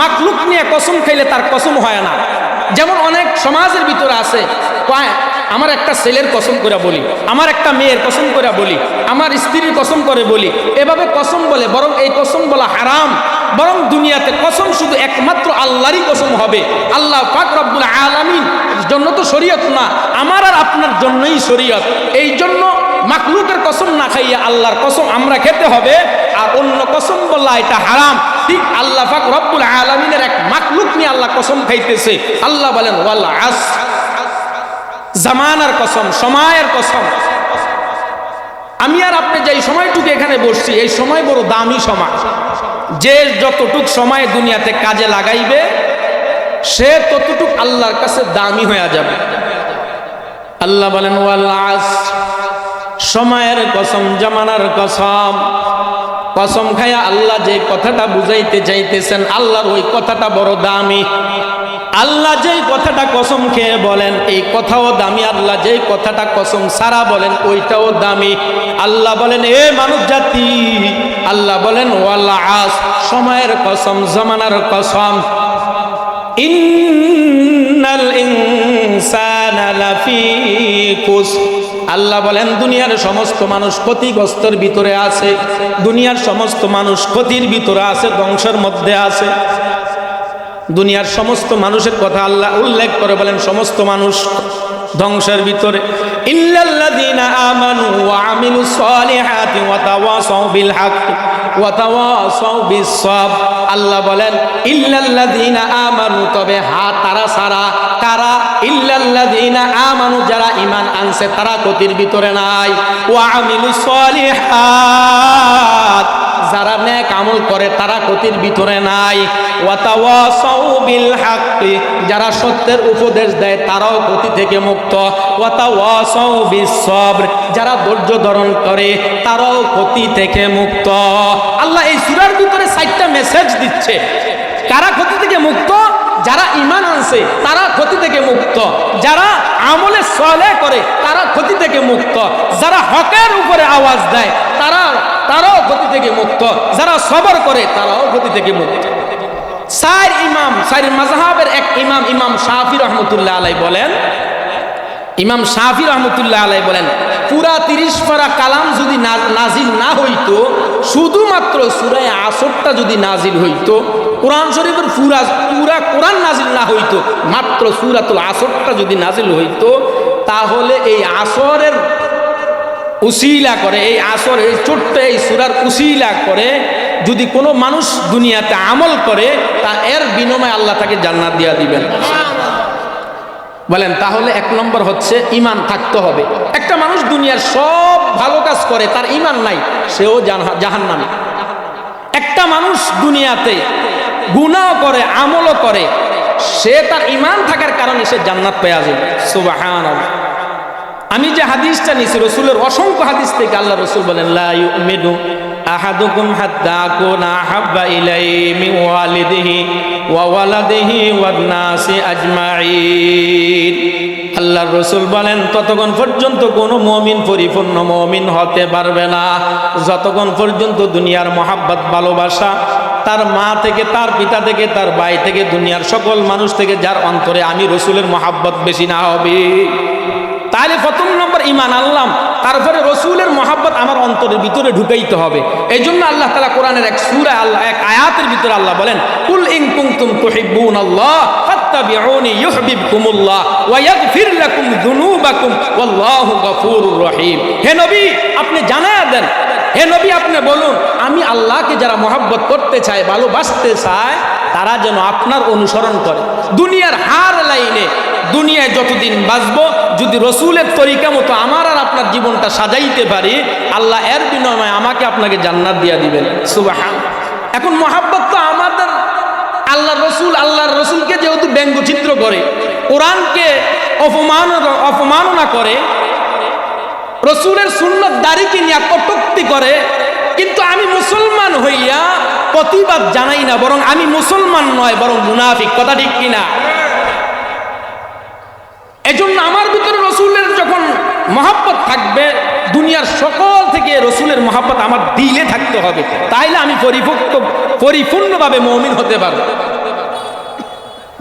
মাকলুক নিয়ে কসম খাইলে তার কসম হয় না। যেমন অনেক সমাজের ভিতরে আছে আমার একটা ছেলের কসম করে বলি, আমার একটা মেয়ের কসম করে বলি, আমার স্ত্রীর কসম করে বলি। এভাবে কসম বলে, বরং এই কসম বলা হারাম। বরং দুনিয়াতে কসম শুধু একমাত্র আল্লাহরই কসম হবে। আল্লাহ পাক রব্বুল আলামিন, জন্য তো শরীয়ত না, আমার আর আপনার জন্যই শরীয়ত। এই জন্য মাকলুকের কসম না খাইয়া আল্লাহর কসম আমরা খেতে হবে, আর অন্য কসম বললা এটা হারাম। ঠিক আল্লাহ পাক রব্বুল আলামিনের এক মাকলুক নিয়ে আল্লাহ কসম খাইতেছে। আল্লাহ বলেন, ওয়াল আস জামানার কসম, সময়ের কসম। আমি আর আপনি যে সময়টুকু এখানে বসছি, এই সময় বড় দামি সময়। যে যতটুক সময় দুনিয়াতে কাজে লাগাইবে, সে ততটুক আল্লাহর কাছে দামি হয়ে যাবে। আল্লাহ বলেন, ওয়াল আস সময়ের কসম, জামানার কসম। কসম খায়া আল্লাহ যে কথাটা বুঝাইতে চাইতেছেন আল্লাহর ওই কথাটা বড় দামি। আল্লাহ যেই কথাটা কসম খেয়ে বলেন, এই কথাও দামি। আল্লাহ যেই কথাটা কসম সারা বলেন, ওইটাও দামি। আল্লাহ বলেন, এ মানুষ জাতি আল্লাহ বলেন ওয়াল্লাহ আস! সময়ের কসম, জমানার কসম। ইন্নাল ইনসানা লাফি কুস আল্লাহ বলেন, দুনিয়ার সমস্ত মানুষ ক্ষতিগ্রস্তর ভিতরে আছে। দুনিয়ার সমস্ত মানুষ ক্ষতির ভিতরে আছে, ধ্বংসের মধ্যে আছে। দুনিয়ার সমস্ত মানুষের কথা আল্লাহ উল্লেখ করে বলেন, সমস্ত মানুষ ধ্বংসের ভিতরে। ইল্লাল্লাযীনা আমানু ওয়া আমিলুস সালিহাতি ওয়া তাওয়াসাউ বিল হক আল্লাহ বলেন, ইল্লাল্লাযীনা আমানু, তবে হা, তারা সারা কারা? ইল্লাল্লাযীনা আমানু, যারা ঈমান আনছে, তারা গতির ভিতরে নাই। ওয়া আমিলুস সালিহাত যারা ন্যাক আমল করে, তারা ক্ষতির ভিতরে নাই। বিল হাক্কি যারা সত্যের উপদেশ দেয়, তারাও ক্ষতি থেকে মুক্ত। ওয়াতাওয়াসাউ বিস সবর যারা ধৈর্য ধারণ করে, তারাও ক্ষতি থেকে মুক্ত। আল্লাহ এই সূরার ভিতরে চারটা মেসেজ দিচ্ছে। কারা ক্ষতি থেকে মুক্ত? যারা ইমান আনছে, তারা ক্ষতি থেকে মুক্ত। যারা আমলে সলে করে, তারা ক্ষতি থেকে মুক্ত। যারা হকের উপরে আওয়াজ দেয়, তারা, তারাও ক্ষতি থেকে মুক্ত। যারা সবর করে, তারাও ক্ষতি থেকে মুক্ত। সার ইমাম সার মাজহাবের এক ইমাম ইমাম শাহি রহমতুল্লাহ আলাই বলেন, ইমাম শাহি রহমতুল্লাহ আলাই বলেন, পুরা তিরিশ পারা কালাম যদি নাজিল না হইতো, শুধুমাত্র সুরায় আসরটা যদি নাজিল হইতো কোরআন শরীফের পুরা পুরা কোরআন নাজিল না হইতো, মাত্র সুরাতুল আসরটা যদি নাজিল হইতো, তাহলে এই আসরের উসিলা করে, এই আসর, এই ছোট্ট এই সুরার উসিলা করে, যদি কোনো মানুষ দুনিয়াতে আমল করে, তা এর বিনিময়ে আল্লাহ তাকে জান্নাত দিয়া দিবেন। বলেন, তাহলে এক নম্বর হচ্ছে ইমান থাকতে হবে। একটা মানুষ দুনিয়ার সব ভালো কাজ করে, তার ইমান নাই, সেও জাহান নামে একটা মানুষ দুনিয়াতে গুণাও করে, আমলও করে, সে তার ইমান থাকার কারণে সে জান্নাত পেয়ে যাবে। সুবাহান আমি যে হাদিসটা নিছি, রসুলের অসংখ্য হাদিস থেকে আল্লাহ রসুল বলেন, লা ইউমিনু আহাদুকুম হাত্তা আকুনা আহাব্বা ইলাইহি ওয়ালিদিহি ওয়া ওয়ালাদিহি ওয়ান নাসি আজমাইন আল্লাহর রসুল বলেন, ততক্ষণ পর্যন্ত কোনো মমিন পরিপূর্ণ মমিন হতে পারবে না। যতক্ষণ পর্যন্ত দুনিয়ার মহাব্বত, ভালোবাসা তার মা থেকে, তার পিতা থেকে, তার ভাই থেকে, দুনিয়ার সকল মানুষ থেকে যার অন্তরে আমি রসুলের মহাব্বত বেশি না হবে। তাহলে প্রথম নম্বর ইমান আনলাম, তারপরে রসুলের মহাব্বত আমার অন্তরের ভিতরে ঢুকাইতে হবে। এই জন্য আল্লাহ তালা কোরআনের এক সুরা আল্লাহ এক আয়াতের ভিতরে আল্লাহ বলেন, কুল ইং কুম তুম তুহিবুন আল্লাহ ওয়া লাকুম যুনুবাকুম ওয়াল্লাহু রহিম। হে নবী, আপনি জানায়া দেন। হে নবী, আপনি বলুন, আমি আল্লাহকে যারা করতে চায়, ভালোবাসতে চায়, তারা যেন আপনার অনুসরণ করে। দুনিয়ার হার লাইনে, দুনিয়ায় যতদিন বাঁচবো, যদি রসুলের তরিকা মতো আমার আর আপনার জীবনটা সাজাইতে পারি, আল্লাহ এর বিনিময়ে আমাকে আপনাকে জান্নাত দিয়া দিবেন। সুবাহান। এখন মহাব্বত তো আল্লাহ রসুল, আল্লাহর রসুলকে যেহেতু ব্যঙ্গচিত্র করে, কোরআনকে অপমান, অপমাননা করে, রসুলের সুন্নত দাড়িকে নিয়ে কটুক্তি করে, কিন্তু আমি মুসলমান হইয়া প্রতিবাদ জানাই না, বরং আমি মুসলমান নয়, বরং মুনাফিক, কথা ঠিক কিনা? এজন্য আমার ভিতরে রসুলের যখন মহাব্বত থাকবে, দুনিয়ার সকল থেকে রসুলের মহাব্বত আমার দিলে থাকতে হবে। তাইলে আমি পরিপক্ক, পরিপূর্ণভাবে মমিন হতে পারব।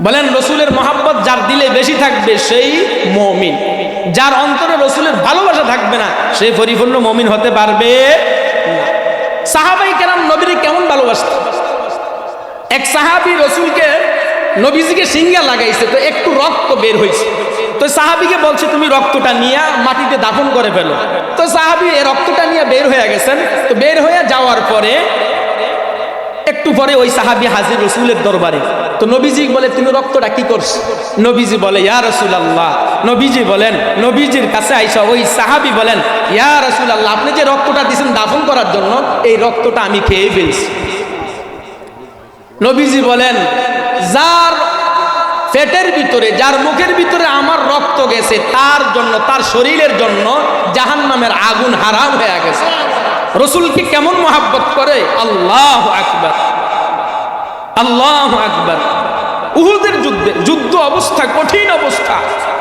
বলেন, রসুলের মহাব্বত যার দিলে বেশি থাকবে সেই মমিন। যার অন্তরে রসুলের ভালোবাসা থাকবে না, সে পরিপূর্ণ মমিন হতে পারবে সাহাবাই কেরাম নবীরে কেমন ভালোবাসত? এক সাহাবি রসুলকে নবীজিকে সিঙ্গা লাগাইছে, তো একটু রক্ত বের হয়েছে তো সাহাবিকে বলছে, তুমি রক্তটা নিয়ে মাটিতে দাফন করে ফেলো। তো সাহাবি এই রক্তটা নিয়ে বের হয়ে গেছেন। তো বের হয়ে যাওয়ার পরে একটু পরে ওই সাহাবি হাজির রসুলের দরবারে। তো নবীজি বলে, তুমি রক্তটা কি করছ? নবীজি বলে, ইয়া রসুল আল্লাহ নবীজি বলেন, নবীজির কাছে আইসা ওই সাহাবি বলেন, ইয়া রসুল আল্লাহ আপনি যে রক্তটা দিয়েছেন দাফন করার জন্য, এই রক্তটা আমি খেয়ে ফেলছি। নবীজি বলেন, যার পেটের ভিতরে, যার মুখের ভিতরে আমার রক্ত গেছে, তার জন্য, তার শরীরের জন্য জাহান নামের আগুন হারাম হয়ে গেছে। রসুলকে কেমন মহাব্বত করে? আল্লাহ আকবর। আল্লাহ আকবর। উহুদের যুদ্ধে, যুদ্ধ অবস্থা, কঠিন অবস্থা।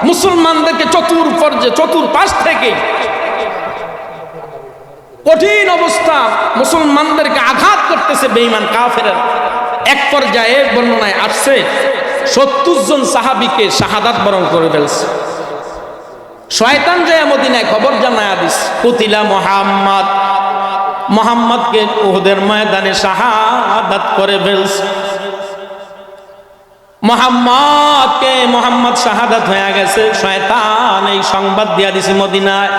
মুসলমানদেরকে চতুর পর্যে, চতুর পাশ থেকে কঠিন অবস্থা। মুসলমানদেরকে আঘাত করতেছে বেঈমান কাফেরা এক পর্যায়ে বর্ণনায় আসছে সত্তর জন সাহাবিকে শাহাদাত বরণ করে ফেলছে। শয়তান জয়া মদিনায় খবর জানায় দিস কুতিলা মোহাম্মদ, মোহাম্মদকে ওহদের ময়দানে শাহাদাত করে ফেলছে। মোহাম্মদকে মোহাম্মদ শাহাদাত হয়ে গেছে, শয়তান এই সংবাদ দিয়া দিছে মদিনায়।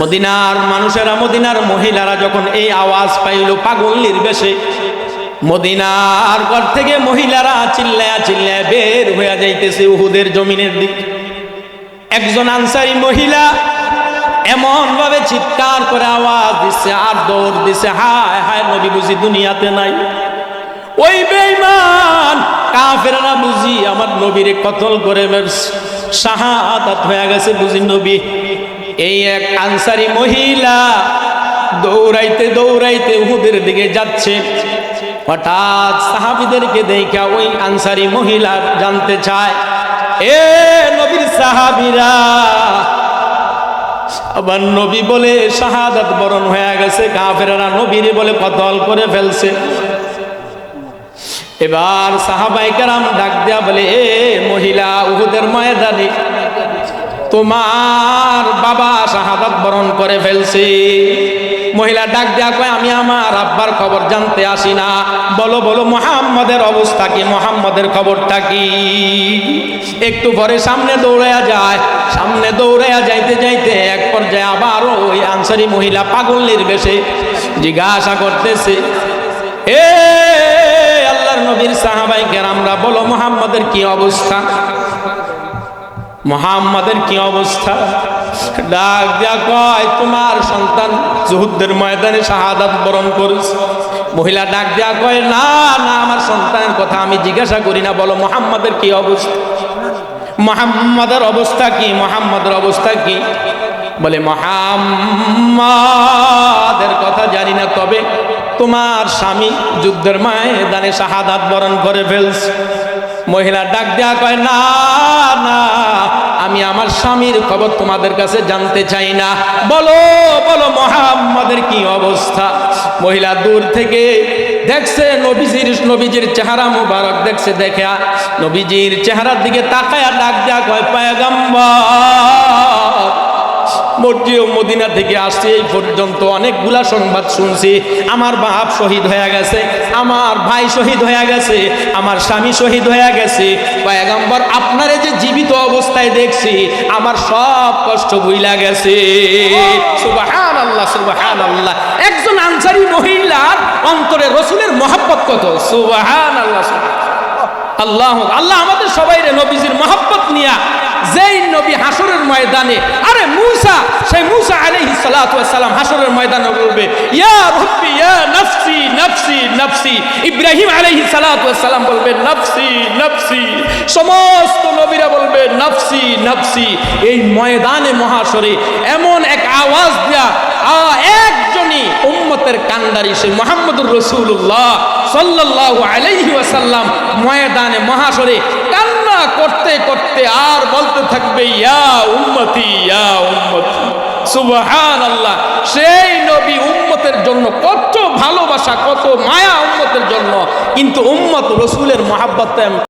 মদিনার মানুষেরা, মদিনার মহিলারা যখন এই আওয়াজ পাইল পাগলির বেশে মদিনার ঘর থেকে মহিলারা চিল্লায়া চিল্লায়া বের হয়ে যাইতেছে উহুদের জমিনের দিক। একজন আনসারি মহিলা এমন ভাবে চিৎকার করে আওয়াজ দিচ্ছে আর দৌড় দিচ্ছে হায় হায়, নবী বুঝি দুনিয়াতে নাই। ওই বেঈমান কাফেররা বুঝি আমার নবীরে কতল করে শাহাদাত হয়ে গেছে বুঝি নবী। এই এক আনসারি মহিলা দৌড়াইতে দৌড়াইতে উহুদের দিকে যাচ্ছে। হঠাৎ সাহাবিদেরকে দেখা ওই আনসারি মহিলা জানতে চায়, এ নবীর সাহাবিরা, আবার নবী বলে শাহাদাত বরণ হয়ে গেছে কাফেরা নবীর বলে কতল করে ফেলছে। এবার সাহাবাই কারাম ডাক দেয়া বলে, এ মহিলা, উহুদের ময়দানে তোমার বাবা শাহাদাত বরণ করে ফেলছে। মহিলা ডাক দেয়া কয়, আমি আমার আব্বার খবর জানতে আসি না। বলো বলো, মোহাম্মদের অবস্থা কি? মোহাম্মদের খবরটা কি? একটু পরে সামনে দৌড়ায়া যায়। সামনে দৌড়ায়া যাইতে যাইতে এক পর্যায়ে আবার ওই আনসারি মহিলা পাগলের বেশে জিজ্ঞাসা করতেছে, এ, আল্লাহর নবীর সাহাবাই কেরামরা, বলো মোহাম্মদের কি অবস্থা? মোহাম্মদের কি অবস্থা? ডাক দিয়া কয়, তোমার সন্তান জুহুদ্দের ময়দানে শাহাদাত বরণ করেছে। মহিলা ডাক দিয়া কয়, না না, আমার সন্তানের কথা আমি জিজ্ঞাসা করি না, বলো মোহাম্মদের কি অবস্থা? মোহাম্মদের অবস্থা কি? মোহাম্মদের অবস্থা কি? বলে, মোহাম্মদের কথা জানি না, তবে তোমার স্বামী যুদ্ধের ময়দানে শাহাদাত বরণ করে ফেলছে। মহিলা ডাক দেয়া কয়, না না আমি আমার স্বামীর খবর তোমাদের কাছে জানতে চাই না। বলো বলো, মোহাম্মদের কি অবস্থা? মহিলা দূর থেকে দেখছে নবীজির নবীজির চেহারা মুবারক দেখছে, দেখা নবীজির চেহারার দিকে তাকায়া ডাক দেয়া কয়, পায়গাম্বার! মদিনা থেকে আসছে, এই পর্যন্ত অনেকগুলা সংবাদ শুনছি। আমার বাপ শহীদ হয়ে গেছে। আমার ভাই শহীদ হয়ে গেছে, আমার স্বামী শহীদ হয়ে গেছে। পয়গম্বর, আপনারে যে জীবিত অবস্থায় দেখছি, আমার সব কষ্ট ভুইলা গেছে। সুবাহান আল্লাহ সুবাহান আল্লাহ একজন আনসারি মহিলার অন্তরে রসুলের মহাব্বত কত? সুবাহান আল্লাহ আল্লাহ আল্লাহ আমাদের সবাই রে নবীজির মহাব্বত নিয়া যেই নবী হাসরের ময়দানে, আরে মুসা, সেই মুসা সালাতু সালাম হাসরের ময়দানে বলবে, ইয়া রব্বি, ইয়া নফসি নফসি নফসি। ইব্রাহিম সালাতু সালাম বলবে, নফসি নফসি। সমস্ত নবীরা বলবে, নফসি নফসি। এই ময়দানে মহাসরে এমন এক আওয়াজ দেয়া, আ, একজনই উম্মতের কান্ডারি সে মোহাম্মদুর রসুল্লাহ সাল্লাল্লাহু আলাইহি ওয়াসাল্লাম ময়দানে মহাসরে কান্না করতে করতে আর বলতে থাকবে, ইয়া উম্মতি ইয়া উম্মতি। সুবহান আল্লাহ সেই নবী উম্মতের জন্য কত ভালোবাসা, কত মায়া উম্মতের জন্য। কিন্তু উম্মত রসুলের মহাব্বত